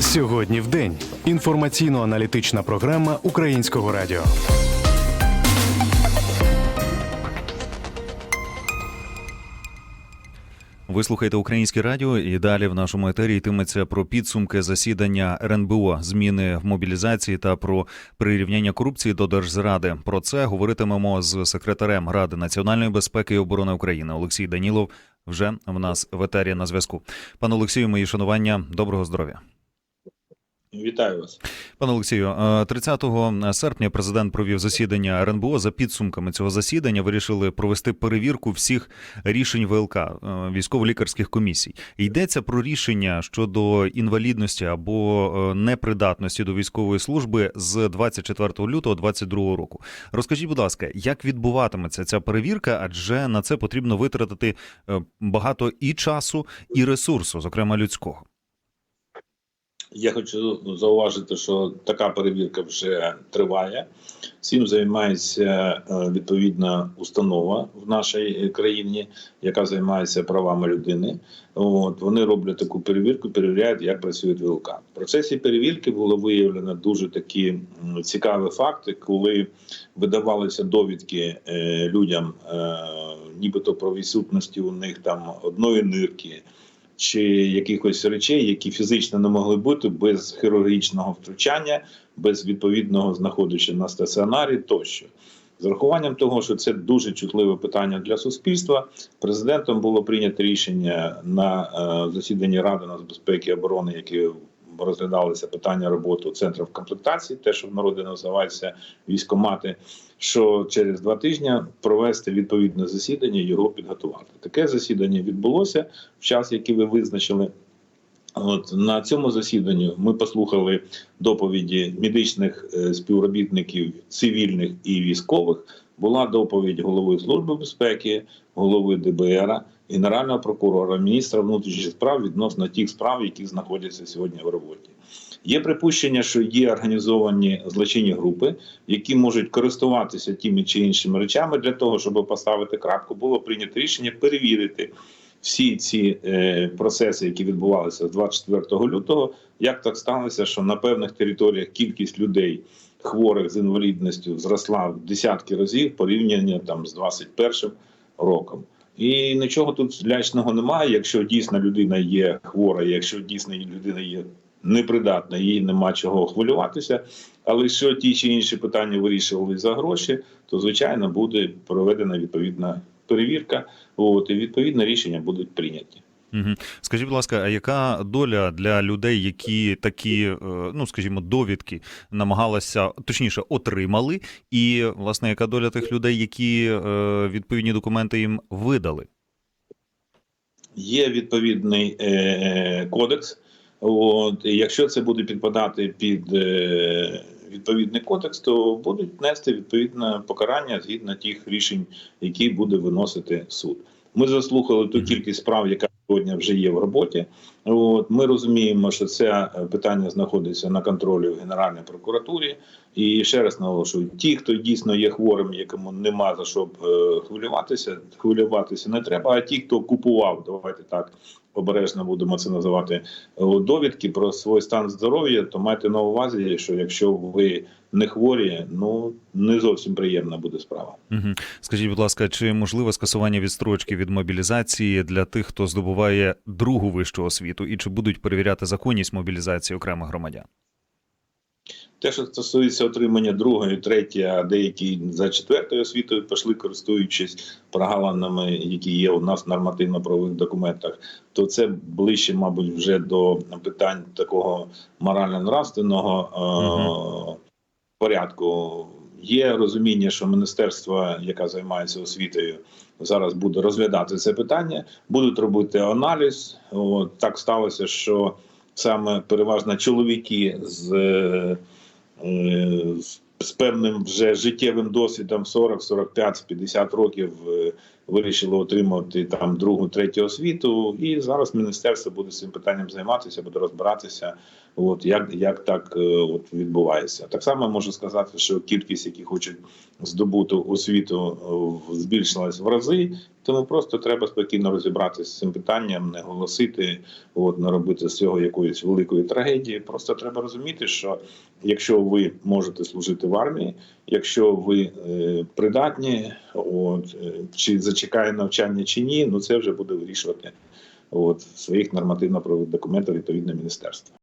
Сьогодні в день. Інформаційно-аналітична програма Українського радіо. Ви слухаєте українське радіо, і далі в нашому етері йтиметься про підсумки засідання РНБО, зміни в мобілізації та про прирівняння корупції до держзради. Про це говоритимемо з секретарем Ради національної безпеки і оборони України Олексій Данілов. Вже в нас в етері на зв'язку. Пане Олексію, мої шанування, доброго здоров'я. Вітаю вас. Пане Олексію, е, 30 серпня президент провів засідання РНБО. За підсумками цього засідання вирішили провести перевірку всіх рішень ВЛК е, військово-лікарських комісій. Йдеться про рішення щодо інвалідності або е, непридатності до військової служби з 24 лютого 2022 року. Розкажіть, будь ласка, як відбуватиметься ця перевірка? Адже на це потрібно витратити е, багато і часу, і ресурсу, зокрема людського. Я хочу зауважити, що така перевірка вже триває. Цим займається е, відповідна установа в нашій країні, яка займається правами людини. От вони роблять таку перевірку, перевіряють, як працюють ВЛК. В процесі перевірки було виявлено дуже такі цікаві факти, коли видавалися довідки е, людям, е, нібито про відсутності у них там одної нирки. Чи якихось речей, які фізично не могли бути без хірургічного втручання, без відповідного знаходження на стаціонарі тощо. З урахуванням того, що це дуже чутливе питання для суспільства, президентом було прийнято рішення на е, засіданні Ради нацбезпеки і оборони, яке розглядалися питання роботи центрів комплектації, те, що в народі називається військомати, що через два тижні провести відповідне засідання, його підготувати. Таке засідання відбулося в час, який ви визначили. От на цьому засіданні ми послухали доповіді медичних е, співробітників цивільних і військових. Була доповідь голови служби безпеки, голови ДБР, генерального прокурора, міністра внутрішніх справ відносно тих справ, які знаходяться сьогодні в роботі. Є припущення, що є організовані злочинні групи, які можуть користуватися тими чи іншими речами для того, щоб поставити крапку, було прийнято рішення перевірити всі ці е, процеси, які відбувалися з 24 лютого, як так сталося, що на певних територіях кількість людей хворих з інвалідністю зросла в десятки разів порівняння там з 21 роком. І нічого тут лячного немає. Якщо дійсно людина є хвора, якщо дійсно людина є непридатна, їй нема чого хвилюватися. Але що ті чи інші питання вирішували за гроші, то звичайно буде проведена відповідна перевірка. От і відповідне рішення будуть прийняті. Угу. Скажіть, будь ласка, а яка доля для людей, які такі, е, ну скажімо, довідки намагалися, точніше, отримали, і власне яка доля тих людей, які е, відповідні документи їм видали? Є відповідний е, кодекс. От якщо це буде підпадати під е, відповідний кодекс, то будуть нести відповідне покарання згідно тих рішень, які буде виносити суд. Ми заслухали ту кількість справ, яка сьогодні вже є в роботі. От ми розуміємо, що це питання знаходиться на контролі в Генеральній прокуратурі. І ще раз наголошую: ті, хто дійсно є хворим, якому нема за що е, хвилюватися, хвилюватися не треба. А ті, хто купував, давайте так обережно будемо це називати довідки про свій стан здоров'я, то майте на увазі, що якщо ви не хворі, ну не зовсім приємна буде справа. Угу. Скажіть, будь ласка, чи можливе скасування відстрочки від мобілізації для тих, хто здобуває другу вищу освіту, і чи будуть перевіряти законність мобілізації окремих громадян? Те, що стосується отримання другої, третьої, а деякі за четвертою освітою пішли, користуючись прогалинами, які є у нас в нормативно-правових документах, то це ближче, мабуть, вже до питань такого морально-нравственного угу. е- порядку. Є розуміння, що міністерство, яке займається освітою, зараз буде розглядати це питання, будуть робити аналіз. От, так сталося, що саме переважно чоловіки з з певним вже життєвим досвідом 40, 45, 50 років е, вирішили отримати там другу, третю освіту. І зараз міністерство буде цим питанням займатися, буде розбиратися. От як, як так е, от відбувається. Так само можу сказати, що кількість, які хочуть здобути освіту, е, збільшилась в рази. Тому просто треба спокійно розібратися з цим питанням, не голосити, от не робити з цього якоїсь великої трагедії. Просто треба розуміти, що якщо ви можете служити в армії, якщо ви е, придатні, от е, чи зачекає навчання чи ні, ну це вже буде вирішувати от своїх нормативно-правових документах відповідне міністерство.